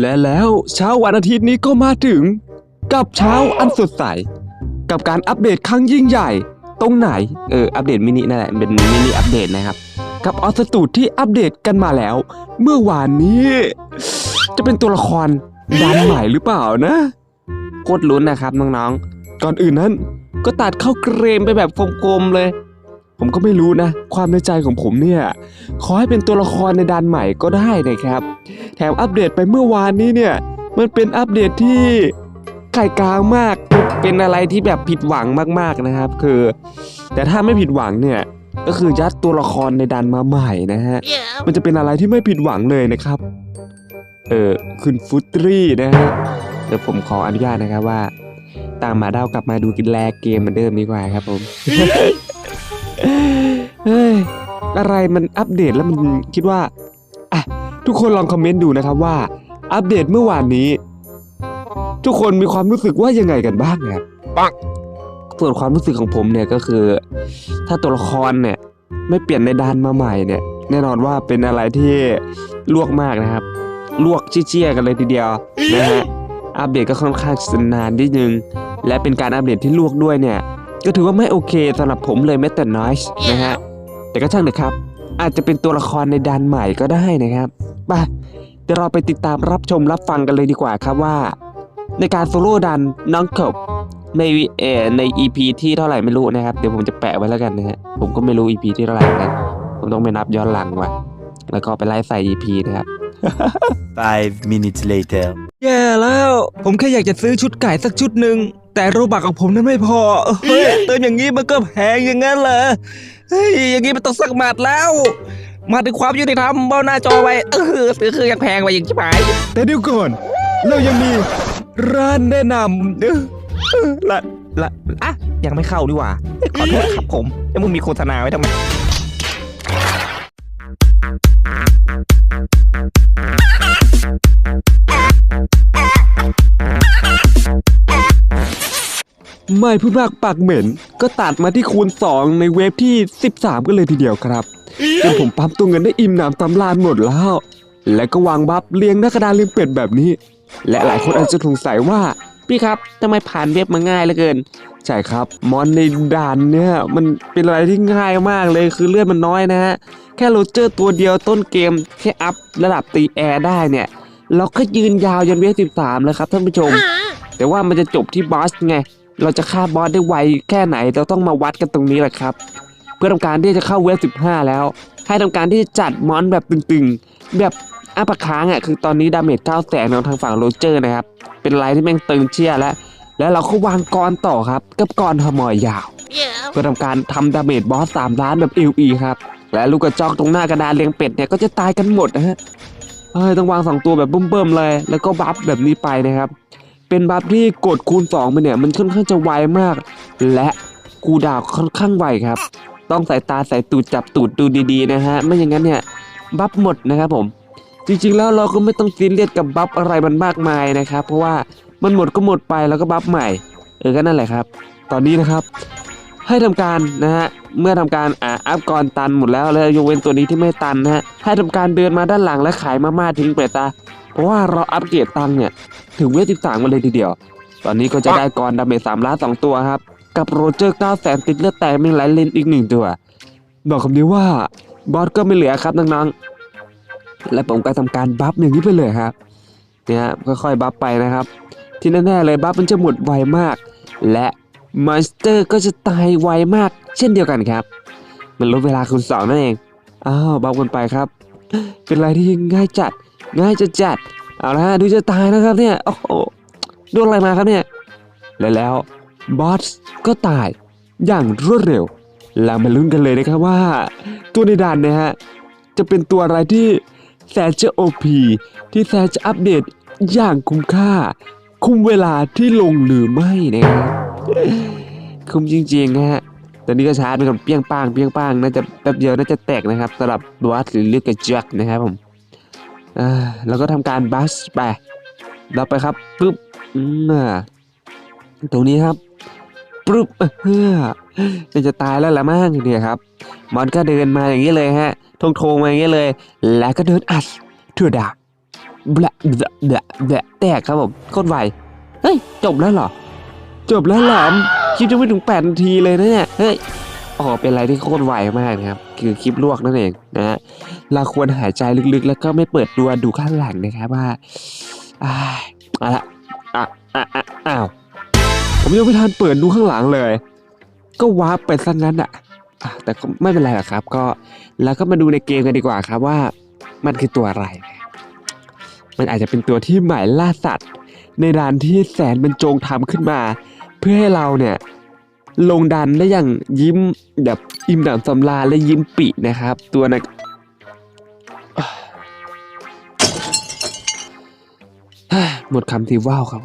และแล้วเช้าวันอาทิตย์นี้ก็มาถึง กับเช้าอันสดใส กับการอัปเดตครั้งยิ่งใหญ่ ตรงไหนเอออัปเดตมินินั่นแหละเป็นมินิอัปเดตนะครับ กับออสตูดที่อัปเดตกันมาแล้ว เมื่อวานนี้ จะเป็นตัวละครดันใหม่หรือเปล่านะโคตรลุ้นนะครับน้องๆ ก่อนอื่นนั้นก็ตัดเข้าเกรมไปแบบกลมๆเลย ผมก็ไม่รู้นะ ความในใจของผมเนี่ย ขอให้เป็นตัวละครในดันใหม่ก็ได้นะครับ แถมอัปเดตไปเมื่อวานนี้เนี่ย มันเป็นอัปเดตที่ไก่กลางมาก เป็นอะไรที่แบบผิดหวังมากๆนะครับ คือ แต่ถ้าไม่ผิดหวังเนี่ยก็คือยัดตัวละครในดันมาใหม่นะฮะ มันจะเป็นอะไรที่ไม่ผิดหวังเลยนะครับ เออคุณฟุตรี่นะฮะเดี๋ยวผมขออนุญาตนะครับว่า ตามหมาดาวกลับมาดูกินแลเกมเหมือนเดิมดีกว่าครับผม เฮ้ยอะไรมันอัปเดตแล้วมันคิดว่าอะทุกคนลองคอมเมนต์ดูนะครับว่า อัปเดตเมื่อวานนี้ ทุกคนมีความรู้สึกว่ายังไงกันบ้างครับปังส่วนความรู้สึกของผมเนี่ยก็คือ ถ้าตัวละครเนี่ยไม่เปลี่ยนในดานมาใหม่เนี่ย แน่นอนว่าเป็นอะไรที่ลวกมากนะครับ ลวกเชี่ยๆกันเลยทีเดียวนะฮะอัปเดตก็ค่อนข้างจะนานนิดนึง และเป็นการอัปเดตที่ลวกด้วยเนี่ย ก็ถือว่าไม่โอเคสำหรับผมเลยแม้แต่น้อยนะฮะแต่ก็ช่างเถอะครับ อาจจะเป็นตัวละครในดันใหม่ก็ได้นะครับไปเดี๋ยวเราไปติดตามรับชมรับฟังกันเลยดีกว่าครับว่า ในการโซโล่ดันน้องขบในเออใน EP ที่เท่าไหร่ไม่รู้นะครับ เดี๋ยวผมจะแปะไว้แล้วกันนะฮะผมก็ไม่รู้ EP ที่เท่าไหร่นะผมต้องไปนับย้อนหลังว่ะแล้วก็ไปไล่ใส่ EP นะครับ Five minutes later. แย่แล้ว ผมแค่อยากจะซื้อชุดไก่สักชุดหนึ่ง แต่โรบักของผมนั้นไม่พอเฮ้ยเติมอย่างนี้มันก็แพงอย่างนั้นเหรอเฮ้ยอย่างนี้มันต้องสักหมัดแล้ว มาถึงความยุติธรรมเบ้าหน้าจอไว้เออซื้อคือยังแพงไปอย่างชิบหาย แต่เดี๋ยวก่อน เรายังมีร้านแนะนำเออละละอะยังไม่เข้าดีกว่าเอ้ยขอโทษครับผมแล้วมึงมีโฆษณาไว้ทำไม ไม่พูดมากปากเหม็น ก็ตัดมาที่คูณ 2 ในเวฟที่ 13 กันเลยทีเดียวครับจนผมปั๊มตัวเงินได้อิ่มหนำตำลานหมดแล้ว และก็วางบัฟเรียงหน้ากระดานเรียงเป็ดแบบนี้ และหลายคนอาจจะสงสัยว่า พี่ครับทำไมผ่านเว็บมาง่ายเหลือเกิน ใช่ครับ มอนในด่านเนี่ยมันเป็นอะไรที่ง่ายมากเลยคือเลือดมันน้อยนะฮะ แค่โรเจอร์ตัวเดียวต้นเกมแค่อัพระดับตีแอร์ได้เนี่ย เราก็ยืนยาวยันเวฟ13แล้วครับท่านผู้ชม แต่ว่ามันจะจบที่บอสไง เราจะฆ่าบอสได้ไวแค่ไหนเราต้องมาวัดกันตรงนี้แหละครับ เพื่อทำการที่จะเข้าเวฟ15แล้ว ให้ทำการที่จะจัดมอนแบบตึงๆ แบบ อัปค้างอะคือตอนนี้ดาเมจ9แสนของทางฝั่งโรเจอร์นะครับ เป็นอะไรที่แม่งตึงเชี่ยแล้ว แล้วเราก็วางกรต่อครับ กับกรฮมอยยาว เพื่อทำการทำดาเมจบอส3ล้านแบบ LE ครับ และลูกกระจอกตรงหน้ากระดานเรียงเป็ดเนี่ยก็จะตายกันหมดนะฮะเอ้ยต้องวางสองตัวแบบเบิ่มๆเลย แล้วก็บัฟแบบนี้ไปนะครับ เป็นบัฟที่กดคูณ2ไปเนี่ยมันค่อนข้างจะไวมาก และคูลดาวน์ค่อนข้างไวครับ ต้องสายตาใส่ตูดจับตูดดูดีๆนะฮะไม่อย่างนั้นเนี่ยบัฟหมดนะครับผม จริงๆแล้วเราก็ไม่ต้องซีเรียสกับบัฟอะไรมันมากมายนะครับ เพราะว่ามันหมดก็หมดไปแล้วก็บัฟใหม่ เออก็นั่นแหละครับ ตอนนี้นะครับ ให้ทำการนะฮะเมื่อทำการอ่าอัพกรตันหมดแล้วแล้วยกเว้นตัวนี้ที่ไม่ตันนะฮะให้ทำการเดินมาด้านหลังและขายมาม่าทิ้งไปตา เพราะว่าเราอัปเกรดตังเนี่ยถึงเวท13กันเลยทีเดียว ตอนนี้ก็จะได้กรดาเมจ3ล้าน2ตัวครับกับโรเจอร์9แสนติดเลือดแตกมีหลายเลนอีกหนึ่งตัว บอกคำนี้ว่าบอสก็ไม่เหลือครับน้องๆ และผมก็ทำการบัฟอย่างนี้ไปเลยครับเนี่ยค่อยๆบัฟไปนะครับ ที่แน่ๆเลยบัฟมันจะหมดไวมาก และมอนสเตอร์ก็จะตายไวมาก เช่นเดียวกันครับ มันลดเวลาคูณสองนั่นเองอ้าวบัฟกันไปครับ เป็นอะไรที่ง่ายจัด ง่ายจะจัดเอาละฮะดูจะตายนะครับเนี่ยโอ้โหโดนอะไรมาครับเนี่ยและแล้วบอสก็ตายอย่างรวดเร็วแล้วมาลุ้นกันเลยนะครับว่า ตัวในด่านเนี่ยฮะจะเป็นตัวอะไรที่ แสนจะโอพีที่แสนจะอัปเดตอย่างคุ้มค่า คุ้มเวลาที่ลงหรือไม่นะครับคุ้มจริงๆนะฮะตอนนี้ก็ชาร์จไปกับเปี้ยงป้างเปี้ยงป้างน่าจะแป๊บเดียวน่าจะแตกนะครับสำหรับบอสหรือเรียกกระจักนะครับผมแล้วก็ทำการบัสไปเราไปครับปึ๊บอ่าตรงนี้ครับปึ๊บเฮ้อจะจะตายแล้วละมั้งเนี่ยครับมอนก็เดินมาอย่างนี้เลยฮะ ทงทงๆมาอย่างนี้เลย แล้วก็เดินอัดเทั่วดาแบะแบะแบะแบะแตกครับผมโคตรไวเฮ้ยจบแล้วเหรอ จบแล้วเหรอคลิปจะไม่ถึงแปดนาทีเลยนะเนี่ยเฮ้ยอ๋อเป็นอะไรที่โคตรไวมากนะครับ คือคลิปลวกนั่นเองนะฮะเราควรหายใจลึกๆ แล้วก็ไม่เปิดดูดูข้างหลังนะครับว่าอ่าอะอะอะอะอ้าวผมยังไม่ทันเปิดดูข้างหลังเลย ก็วาร์ปไปซะงั้นอะอะ แต่ก็ไม่เป็นไรหรอกครับ ก็แล้วก็มาดูในเกมกันดีกว่าครับว่ามันคือตัวอะไร มันอาจจะเป็นตัวที่หมายล่าสัตว์ ในด่านที่แสนบรรจงทำขึ้นมา เพื่อให้เราเนี่ยลงดันได้อย่างยิ้มแบบอิ่มหนำสำราญและยิ้มปินะครับ ตัวนั้นอะหมดคำที่ว้าวครับ